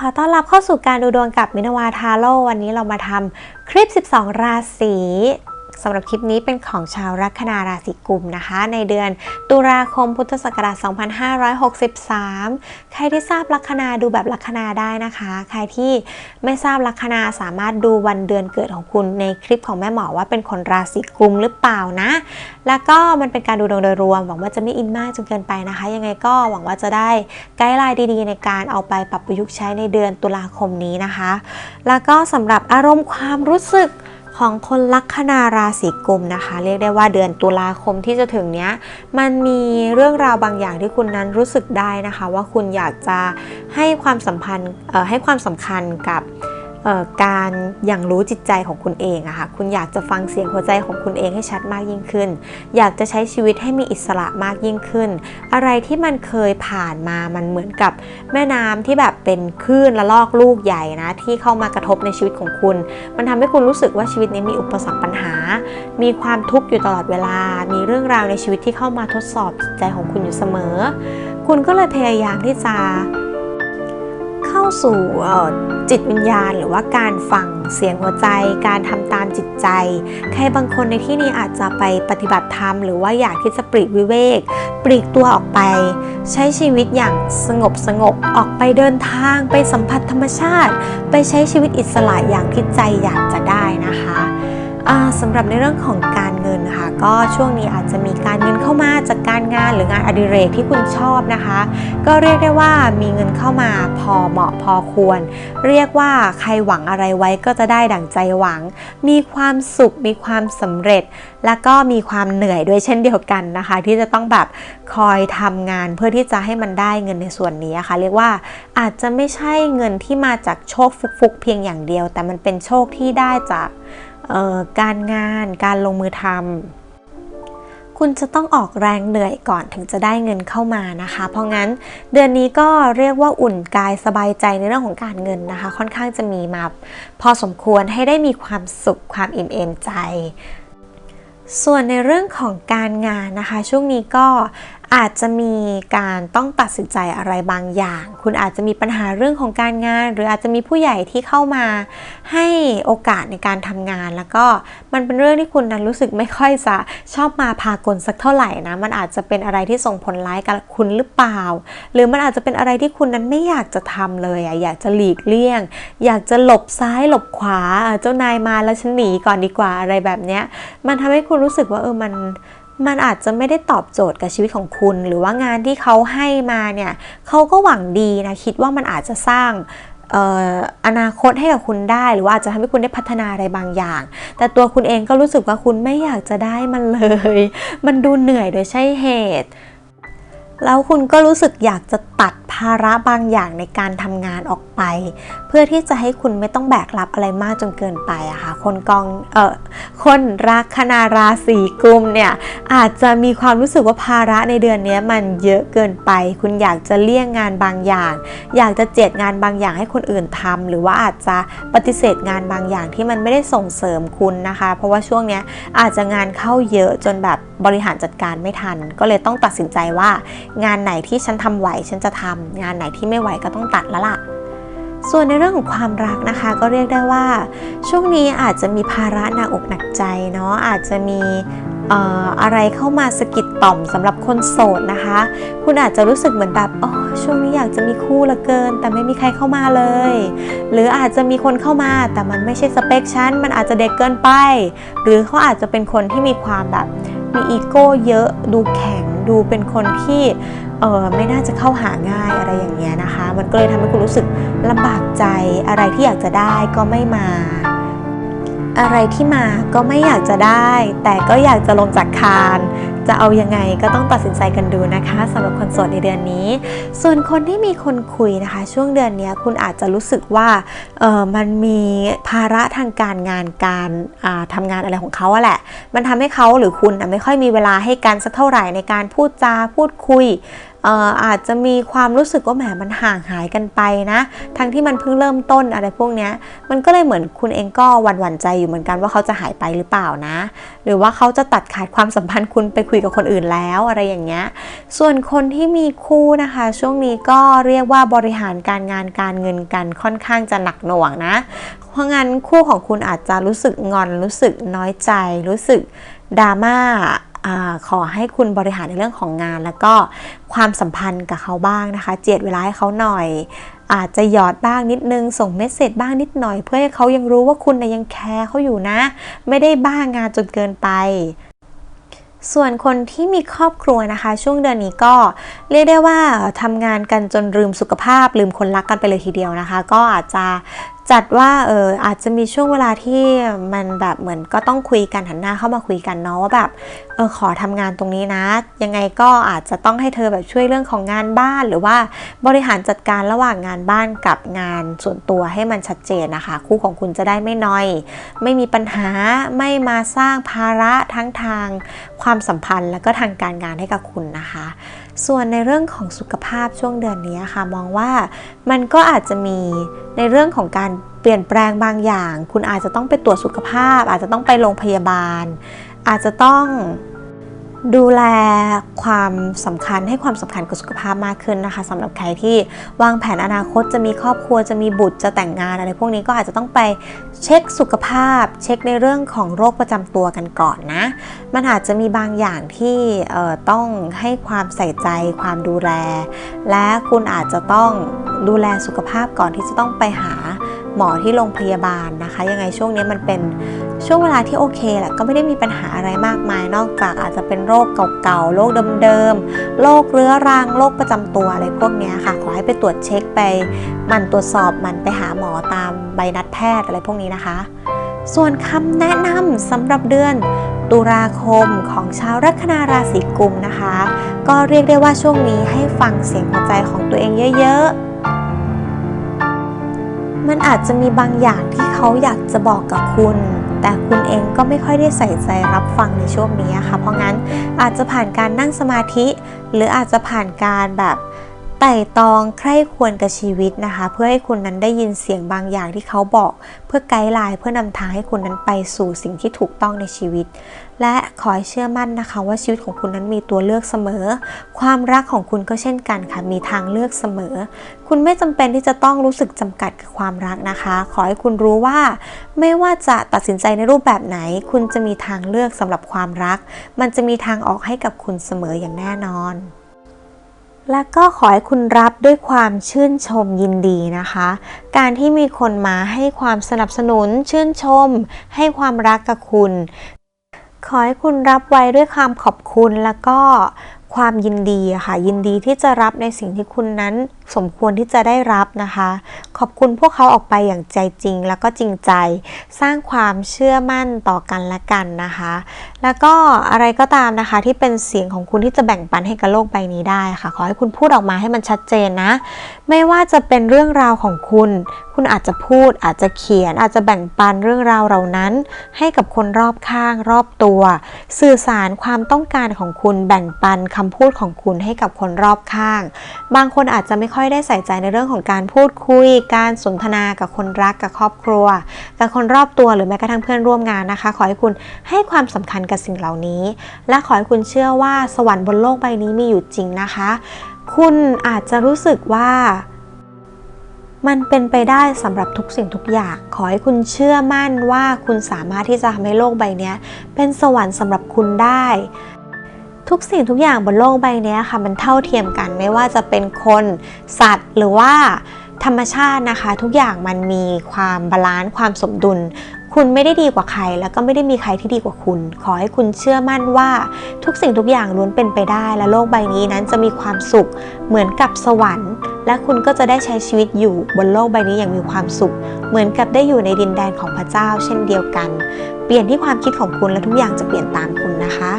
ขอต้อนรับเข้าสู่การดูดวงกับมินาวาทาโร่วันนี้เรามาทำคลิป 12 ราศี สำหรับคลิปนี้เป็นของชาวลัคนาราศีกุมนะคะ ในเดือนตุลาคมพุทธศักราช 2563 ใครที่ทราบลัคนาดูแบบลัคนาได้นะคะ ใครที่ไม่ทราบลัคนาสามารถดูวันเดือนเกิดของคุณในคลิปของแม่หมอว่าเป็นคนราศีกุมหรือเปล่านะ แล้วก็มันเป็นการดูดวงโดยรวม หวังว่าจะไม่อินมากจนเกินไปนะคะ ยังไงก็หวังว่าจะได้ไกด์ไลน์ดีๆ ในการเอาไปปรับประยุกต์ใช้ในเดือนตุลาคมนี้นะคะ แล้วก็สำหรับอารมณ์ความรู้สึก ของคนลัคนาราศีกุมนะคะ เรียกได้ว่าเดือนตุลาคมที่จะถึงเนี้ยมันมีเรื่องราวบางอย่างที่คุณนั้นรู้สึกได้นะคะ ว่าคุณอยากจะให้ความสัมพันธ์ให้ความสำคัญกับ การอย่างรู้จิตใจของคุณเองอะค่ะคุณอยากจะฟังเสียงหัวใจของคุณเองให้ชัดมากยิ่งขึ้น อยากจะใช้ชีวิตให้มีอิสระมากยิ่งขึ้น อะไรที่มันเคยผ่านมามันเหมือนกับแม่น้ำที่แบบเป็นคลื่นละลอกลูกใหญ่นะที่เข้ามากระทบในชีวิตของคุณ มันทำให้คุณรู้สึกว่าชีวิตนี้มีอุปสรรคปัญหา มีความทุกข์อยู่ตลอดเวลา มีเรื่องราวในชีวิตที่เข้ามาทดสอบจิตใจของคุณอยู่เสมอ คุณก็เลยพยายามที่จะ สู่เอ่จิตวิญญาณ หรือว่าการฟังเสียงหัวใจ การทำตามจิตใจ ใครบางคนในที่นี้อาจจะไปปฏิบัติธรรม หรือว่าอยากที่จะปลีกวิเวก ปลีกตัวออกไป ใช้ชีวิตอย่างสงบสงบออกไปเดินทาง ไปสัมผัสธรรมชาติ ไปใช้ชีวิตอิสระอย่างที่ใจอยากจะได้นะคะอ่าสำหรับในเรื่องของการ ก็ช่วงนี้อาจจะมีการเงินเข้ามาจากการงานหรืองานอดิเรกที่คุณชอบนะคะ ก็เรียกได้ว่ามีเงินเข้ามาพอเหมาะพอควร เรียกว่าใครหวังอะไรไว้ก็จะได้ดั่งใจหวัง มีความสุขมีความสำเร็จ แล้วก็มีความเหนื่อยด้วยเช่นเดียวกันนะคะ ที่จะต้องแบบคอยทำงานเพื่อที่จะให้มันได้เงินในส่วนนี้ค่ะ เรียกว่าอาจจะไม่ใช่เงินที่มาจากโชคฟุกๆเพียงอย่างเดียว แต่มันเป็นโชคที่ได้จากการงานการลงมือทำ คุณจะต้องออกแรงเหนื่อยก่อนถึงจะได้เงินเข้ามานะคะ เพราะงั้นเดือนนี้ก็เรียกว่าอุ่นกายสบายใจในเรื่องของการเงินนะคะ ค่อนข้างจะมีมาพอสมควรให้ได้มีความสุขความอิ่มเอมใจส่วนในเรื่องของการงานนะคะ ช่วงนี้ก็ อาจจะมีการต้องตัดสินใจอะไรบางอย่าง คุณอาจจะมีปัญหาเรื่องของการงาน หรืออาจจะมีผู้ใหญ่ที่เข้ามาให้โอกาสในการทำงาน แล้วก็มันเป็นเรื่องที่คุณนั้นรู้สึกไม่ค่อยจะชอบมาพากลสักเท่าไหร่นะ มันอาจจะเป็นอะไรที่ส่งผลร้ายกับคุณหรือเปล่า หรือมันอาจจะเป็นอะไรที่คุณนั้นไม่อยากจะทำเลยอะอยากจะหลีกเลี่ยง อยากจะหลบซ้ายหลบขวาเจ้านายมาแล้วฉันหนีก่อนดีกว่าอะไรแบบเนี้ยมันทำให้คุณรู้สึกว่าเออมัน มันอาจจะไม่ได้ตอบโจทย์กับชีวิตของคุณ หรือว่างานที่เขาให้มาเนี่ยเขาก็หวังดีนะคิดว่ามันอาจจะสร้างเอ่ออนาคตให้กับคุณได้ หรือว่าอาจจะทำให้คุณได้พัฒนาอะไรบางอย่าง แต่ตัวคุณเองก็รู้สึกว่าคุณไม่อยากจะได้มันเลย มันดูเหนื่อยโดยใช่เหตุ แล้วคุณก็รู้สึกอยากจะตัด ภาระบางอย่างในการทำงานออกไป เพื่อที่จะให้คุณไม่ต้องแบกรับอะไรมากจนเกินไปอะค่ะคนกองเออคนรักคณาราศีกุมเนี่ยอาจจะมีความรู้สึกว่าภาระในเดือนนี้มันเยอะเกินไป คุณอยากจะเลี่ยงงานบางอย่าง อยากจะเจ็ดงานบางอย่างให้คนอื่นทำหรือว่าอาจจะปฏิเสธงานบางอย่างที่มันไม่ได้ส่งเสริมคุณนะคะ เพราะว่าช่วงนี้อาจจะงานเข้าเยอะจนแบบบริหารจัดการไม่ทัน ก็เลยต้องตัดสินใจว่างานไหนที่ฉันทำไหวฉันจะทำงานไหนที่ไม่ไหวก็ต้องตัดแล้วล่ะ ส่วนในเรื่องของความรักนะคะ ก็เรียกได้ว่า ช่วงนี้อาจจะมีภาระหนักอกหนักใจเนาะอาจจะมีอะไรเข้ามาสะกิดต่อมสำหรับคนโสดนะคะ คุณอาจจะรู้สึกเหมือนแบบโอ้ช่วงนี้อยากจะมีคู่เหละเกิน แต่ไม่มีใครเข้ามาเลย หรืออาจจะมีคนเข้ามาแต่มันไม่ใช่สเปคฉันมันอาจจะเด็กเกินไป หรือเขาอาจจะเป็นคนที่มีความแบบมีอีโก้เยอะดูแข็งดูเป็นคนที่ เออไม่น่าจะเข้าหาง่ายอะไรอย่างเงี้ยนะคะ มันก็เลยทำให้คุณรู้สึกลำบากใจอะไรที่อยากจะได้ก็ไม่มา อะไรที่มาก็ไม่อยากจะได้ แต่ก็อยากจะลงจากคาน จะเอายังไงก็ต้องตัดสินใจกันดูนะคะสำหรับคนโสดในเดือนนี้ ส่วนคนที่มีคนคุยนะคะ ช่วงเดือนนี้คุณอาจจะรู้สึกว่าเออมันมีภาระทางการงานการทำทำงานอะไรของเขาแหละ มันทำให้เขาหรือคุณไม่ค่อยมีเวลาให้กันสักเท่าไหร่ในการพูดจาพูดคุย อาจจะมีความรู้สึกว่าแหมมันห่างหายกันไปนะ ทั้งที่มันเพิ่งเริ่มต้นอะไรพวกนี้มันก็เลยเหมือนคุณเองก็หวั่นหวั่นใจอยู่เหมือนกันว่าเขาจะหายไปหรือเปล่านะ หรือว่าเขาจะตัดขาดความสัมพันธ์คุณไปคุยกับคนอื่นแล้วอะไรอย่างเงี้ยส่วนคนที่มีคู่นะคะ ช่วงนี้ก็เรียกว่าบริหารการงานการเงินกันค่อนข้างจะหนักหน่วงนะ เพราะงั้นคู่ของคุณอาจจะรู้สึกงอนรู้สึกน้อยใจ รู้สึกดราม่า อขอให้คุณบริหารในเรื่องของงาน แล้วก็ความสัมพันธ์กับเขาบ้างนะคะ เจียดเวลาให้เขาหน่อย อาจจะหยอดบ้างนิดนึง ส่งเมสเซจบ้างนิดหน่อย เพื่อให้เขายังรู้ว่าคุณนะยังแคร์เขาอยู่นะ ไม่ได้บ้างานจนเกินไปส่วนคนที่มีครอบครัวนะคะ ช่วงเดือนนี้ก็เรียกได้ว่าทำงานกันจนลืมสุขภาพลืมคนรักกันไปเลยทีเดียวนะคะ ก็อาจจะ จัดว่าเอออาจจะมีช่วงเวลาที่มันแบบเหมือนก็ต้องคุยกันหันหน้าเข้ามาคุยกันเนาะว่าแบบเออขอทำงานตรงนี้นะ ยังไงก็อาจจะต้องให้เธอแบบช่วยเรื่องของงานบ้าน หรือว่าบริหารจัดการระหว่างงานบ้านกับงานส่วนตัวให้มันชัดเจนนะคะ คู่ของคุณจะได้ไม่น้อย ไม่มีปัญหาไม่มาสร้างภาระทั้งทางความสัมพันธ์ แล้วก็ทางการงานให้กับคุณนะคะ ส่วนในเรื่องของสุขภาพช่วงเดือนนี้ค่ะ มองว่ามันก็อาจจะมีในเรื่องของการเปลี่ยนแปลงบางอย่าง คุณอาจจะต้องไปตรวจสุขภาพ อาจจะต้องไปโรงพยาบาล อาจจะต้อง ดูแลความสำคัญให้ความสำคัญกับสุขภาพมากขึ้นนะคะสำหรับใครที่วางแผนอนาคตจะมีครอบครัวจะมีบุตรจะแต่งงานอะไรพวกนี้ก็อาจจะต้องไปเช็คสุขภาพ เช็คในเรื่องของโรคประจำตัวกันก่อนนะ มันอาจจะมีบางอย่างที่ต้องให้ความใส่ใจความดูแล และคุณอาจจะต้องดูแลสุขภาพก่อนที่จะต้องไปหาหมอที่โรงพยาบาลนะคะ ยังไงช่วงนี้มันเป็น ช่วงเวลาที่โอเคแหละก็ไม่ได้มีปัญหาอะไรมากมาย นอกจากอาจจะเป็นโรคเก่าๆโรคเดิมๆโรคเรื้อรังโรคประจำตัวอะไรพวกนี้ค่ะ ขอให้ไปตรวจเช็คไป มันตรวจสอบมันไปหาหมอตามใบนัดแพทย์อะไรพวกนี้นะคะ ส่วนคำแนะนำสำหรับเดือนตุลาคมของชาวลัคนาราศีกุมนะคะ ก็เรียกได้ว่าช่วงนี้ให้ฟังเสียงหัวใจของตัวเองเยอะ ๆ มันอาจจะมีบางอย่างที่เขาอยากจะบอกกับคุณ แต่คุณเองก็ไม่ค่อยได้ใส่ใจรับฟังในช่วงนี้ค่ะ เพราะงั้นอาจจะผ่านการนั่งสมาธิ หรืออาจจะผ่านการแบบ ไต่ตองใคร่ควรกับชีวิตนะคะ เพื่อให้คุณนั้นได้ยินเสียงบางอย่างที่เขาบอก เพื่อไกด์ไลน์เพื่อนำทางให้คุณนั้นไปสู่สิ่งที่ถูกต้องในชีวิต และขอให้เชื่อมั่นนะคะ ว่าชีวิตของคุณนั้นมีตัวเลือกเสมอ ความรักของคุณก็เช่นกันค่ะมีทางเลือกเสมอ คุณไม่จำเป็นที่จะต้องรู้สึกจำกัดกับความรักนะคะ ขอให้คุณรู้ว่า ไม่ว่าจะตัดสินใจในรูปแบบไหน คุณจะมีทางเลือกสำหรับความรัก มันจะมีทางออกให้กับคุณเสมออย่างแน่นอน และก็ขอให้คุณรับด้วยความชื่นชมยินดีนะคะ การที่มีคนมาให้ความสนับสนุนชื่นชม ให้ความรักกับคุณ ขอให้คุณรับไว้ด้วยความขอบคุณแล้วก็ ความยินดีอะค่ะ ยินดีที่จะรับในสิ่งที่คุณนั้นสมควรที่จะได้รับนะคะ ขอบคุณพวกเขาออกไปอย่างใจจริง แล้วก็จริงใจ สร้างความเชื่อมั่นต่อกันและกันนะคะ แล้วก็อะไรก็ตามนะคะที่เป็นเสียงของคุณที่จะแบ่งปันให้กับโลกใบนี้ได้ค่ะ ขอให้คุณพูดออกมาให้มันชัดเจนนะ ไม่ว่าจะเป็นเรื่องราวของคุณ คุณอาจจะพูด อาจจะเขียน อาจจะแบ่งปันเรื่องราวเหล่านั้น ให้กับคนรอบข้างรอบตัว สื่อสารความต้องการของคุณแบ่งปันคำพูดของคุณให้กับคนรอบข้าง บางคนอาจจะไม่ค่อยได้ใส่ใจในเรื่องของการพูดคุย การสนทนากับคนรักกับครอบครัว กับคนรอบตัวหรือแม้กระทั่งเพื่อนร่วมงานนะคะ ขอให้คุณให้ความสำคัญกับสิ่งเหล่านี้ และขอให้คุณเชื่อว่าสวรรค์บนโลกใบนี้มีอยู่จริงนะคะ คุณอาจจะรู้สึกว่า มันเป็นไปได้สำหรับทุกสิ่งทุกอย่าง ขอให้คุณเชื่อมั่นว่าคุณสามารถที่จะทำให้โลกใบนี้เป็นสวรรค์สำหรับคุณได้ ทุกสิ่งทุกอย่างบนโลกใบนี้ค่ะ มันเท่าเทียมกันไม่ว่าจะเป็นคนสัตว์หรือว่าธรรมชาตินะคะ ทุกอย่างมันมีความบาลานซ์ความสมดุล คุณไม่ได้ดีกว่าใคร แล้วก็ไม่ได้มีใครที่ดีกว่าคุณ ขอให้คุณเชื่อมั่นว่าทุกสิ่งทุกอย่างล้วนเป็นไปได้ และโลกใบนี้นั้นจะมีความสุขเหมือนกับสวรรค์ และคุณก็จะได้ใช้ชีวิตอยู่บนโลกใบนี้อย่างมีความสุข เหมือนกับได้อยู่ในดินแดนของพระเจ้า เช่นเดียวกัน เปลี่ยนที่ความคิดของคุณและทุกอย่างจะเปลี่ยนตามคุณนะคะ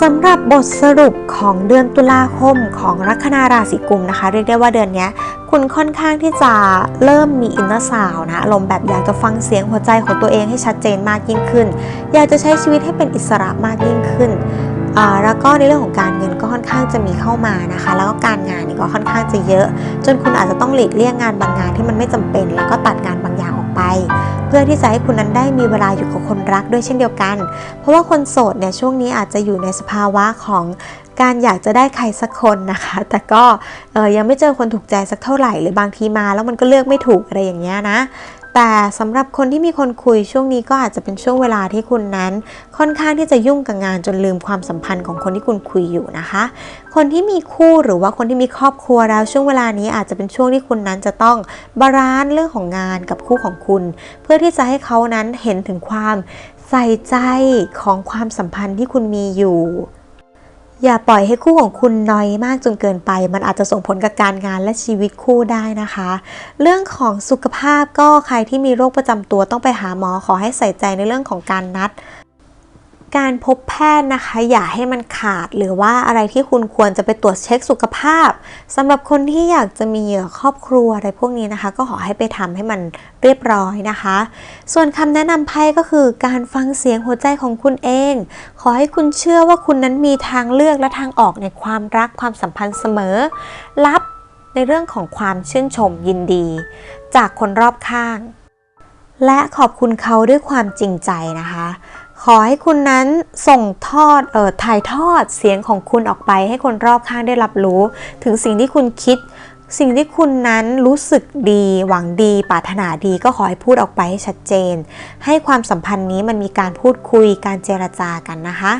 สำหรับบทสรุปของเดือนตุลาคมของลัคนาราศีกุมนะคะ เรียกได้ว่าเดือนนี้คุณค่อนข้างที่จะเริ่มมีอินเนอร์สาวนะอารมณ์แบบอยากจะฟังเสียงหัวใจของตัวเองให้ชัดเจนมากยิ่งขึ้น อยากจะใช้ชีวิตให้เป็นอิสระมากยิ่งขึ้น แล้วก็ในเรื่องของการเงินก็ค่อนข้างจะมีเข้ามานะคะ แล้วก็การงานนี่ก็ค่อนข้างจะเยอะ จนคุณอาจจะต้องหลีกเลี่ยงงานบางงานที่มันไม่จำเป็น แล้วก็ตัดงานบางอย่างออกไป เพื่อที่จะให้คุณนั้นได้มีเวลาอยู่กับคนรักด้วยเช่นเดียวกัน เพราะว่าคนโสดเนี่ยช่วงนี้อาจจะอยู่ในสภาวะของการอยากจะได้ใครสักคนนะคะ แต่ก็ออยังไม่เจอคนถูกใจสักเท่าไหร่หรือบางทีมาแล้วมันก็เลือกไม่ถูกอะไรอย่างเงี้ยนะ แต่สำหรับคนที่มีคนคุยช่วงนี้ก็อาจจะเป็นช่วงเวลาที่คุณนั้น ค่อนข้างที่จะยุ่งกับงานจนลืมความสัมพันธ์ของคนที่คุณคุยอยู่นะคะ คนที่มีคู่หรือว่าคนที่มีครอบครัวแล้วช่วงเวลานี้อาจจะเป็นช่วงที่คุณนั้นจะต้องบาลานซ์เรื่องของงานกับคู่ของคุณ เพื่อที่จะให้เขานั้นเห็นถึงความใส่ใจของความสัมพันธ์ที่คุณมีอยู่ อย่าปล่อยให้คู่ของคุณน้อยมากจนเกินไป มันอาจจะส่งผลกับการงานและชีวิตคู่ได้นะคะ เรื่องของสุขภาพก็ใครที่มีโรคประจำตัวต้องไปหาหมอขอให้ใส่ใจในเรื่องของการนัด การพบแพทย์นะคะ อย่าให้มันขาดหรือว่าอะไรที่คุณควรจะไปตรวจเช็คสุขภาพสำหรับคนที่อยากจะมีครอบครัวอะไรพวกนี้นะคะ ก็ขอให้ไปทำให้มันเรียบร้อยนะคะ ส่วนคำแนะนำไพ่ก็คือการฟังเสียงหัวใจของคุณเอง ขอให้คุณเชื่อว่าคุณนั้นมีทางเลือกและทางออกในความรักความสัมพันธ์เสมอ รับในเรื่องของความชื่นชมยินดี จากคนรอบข้าง และขอบคุณเขาด้วยความจริงใจนะคะ ขอให้คุณนั้นส่งทอดเอ่อถ่ายทอดเสียงของคุณออกไป ให้คนรอบข้างได้รับรู้ ถึงสิ่งที่คุณคิด สิ่งที่คุณนั้นรู้สึกดี หวังดี ปรารถนาดีก็ขอให้พูดออกไปให้ชัดเจน ให้ความสัมพันธ์นี้มันมีการพูดคุยการเจรจากันนะคะ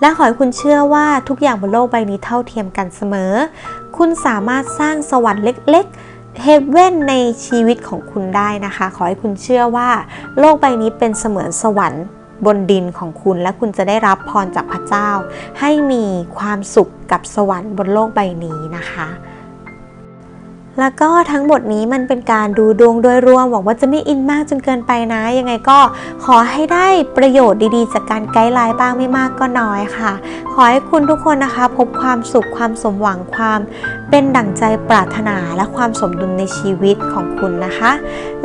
และขอให้คุณเชื่อว่าทุกอย่างบนโลกใบนี้เท่าเทียมกันเสมอ คุณสามารถสร้างสวรรค์เล็กเฮเว่นในชีวิตของคุณได้นะคะ ขอให้คุณเชื่อว่า โลกใบนี้เป็นเสมือนสวรรค์ บนดินของคุณและคุณจะได้รับพรจากพระเจ้า ให้มีความสุขกับสวรรค์บนโลกใบนี้นะคะ แล้วก็ทั้งหมดนี้มันเป็นการดูดวงโดยรวมหวังว่าจะไม่อินมากจนเกินไปนะ ยังไงก็ขอให้ได้ประโยชน์ดีๆ จากการไกด์ไลน์บ้างไม่มากก็น้อยค่ะ ขอให้คุณทุกคนนะคะ พบความสุขความสมหวังความเป็นดั่งใจปรารถนาและความสมดุลในชีวิตของคุณนะคะ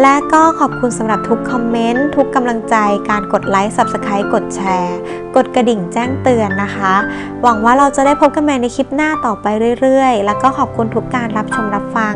และก็ขอบคุณสำหรับทุกคอมเมนต์ทุกกำลังใจการกดไลค์ Subscribe กดแชร์ กดกระดิ่งแจ้งเตือนนะคะ หวังว่าเราจะได้พบกันใหม่ในคลิปหน้าต่อไปเรื่อยๆ แล้วก็ขอบคุณทุกการรับชมรับฟัง